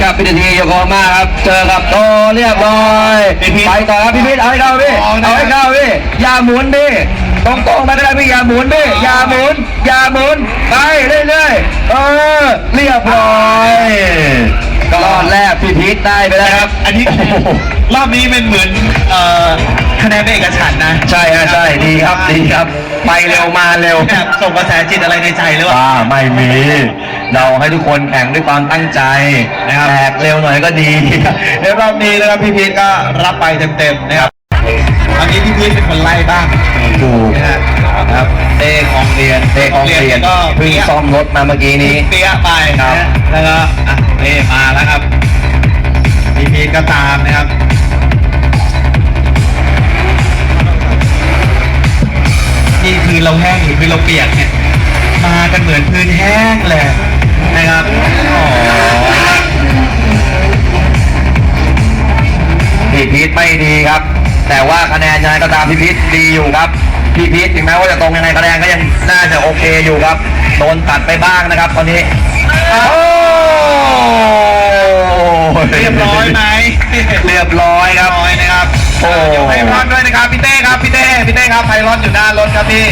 กับพิธีโยโกฮาม่าครับ เจอกับโตเรียบร้อยไปต่อครับพี่พิษเอาให้เข้าพี่เอาให้เข้าพี่อย่าหมุนพี่ตรงตรงๆไปก็ได้พี่อย่าหมุนพี่อย่าหมุนอย่าหมุนไปเรื่อยๆเออเรียบร้อยรอบแรกพี่พิษได้ไปแล้วครับ อันนี้ รอบนี้เป็นเหมือนเอ่อ คะแนนเป็นเอกฉันท์นะใช่ฮะใช่ดีครับดีครับ ไปเร็วมาเร็ว แบบส่งกระแสจิตอะไรในใจหรือเปล่าว่าไม่มี เราให้ทุกคนแข่งด้วยความตั้งใจนะครับแตกเร็วหน่อยก็ดี ในรอบนี้นะครับพี่พีทก็รับไปเต็มๆนะครับอันนี้พี่พีทเป็นคนไล่บ้างถูกนะฮะครับเต้ของเรียนเด็กออกเรียนก็เพิ่งซ่อมรถมาเมื่อกี้นี้ เปี้ยไปครันะบแล้วก็อะเต้มาแล้วครับพี่พีทก็ตามนะครับ อเราแห้งหรือคือเราเปียกเนี่ยมากันเหมือนพื้นแห้งเลยนะครับอ๋อพี่พีทไม่ดีครับ แต่ว่าคะแนนยังไงก็ตามพี่พีทดีอยู่ครับพี่พีทถึงแม้ว่าจะตรงยังไงคะแนนก็ยังน่าจะโอเคอยู่ครับโดนตัดไปบ้างนะครับ ตอนนี้โอ้เรียบร้อยไหมเรี ยบร้อยครับร้อยนะครับโอ้ เดี๋ยวให้พรด้วยนะครับพี่เต้ครับพี่เต้พี่เต้ครับไพรอนอยู่หน้ารถครับพี่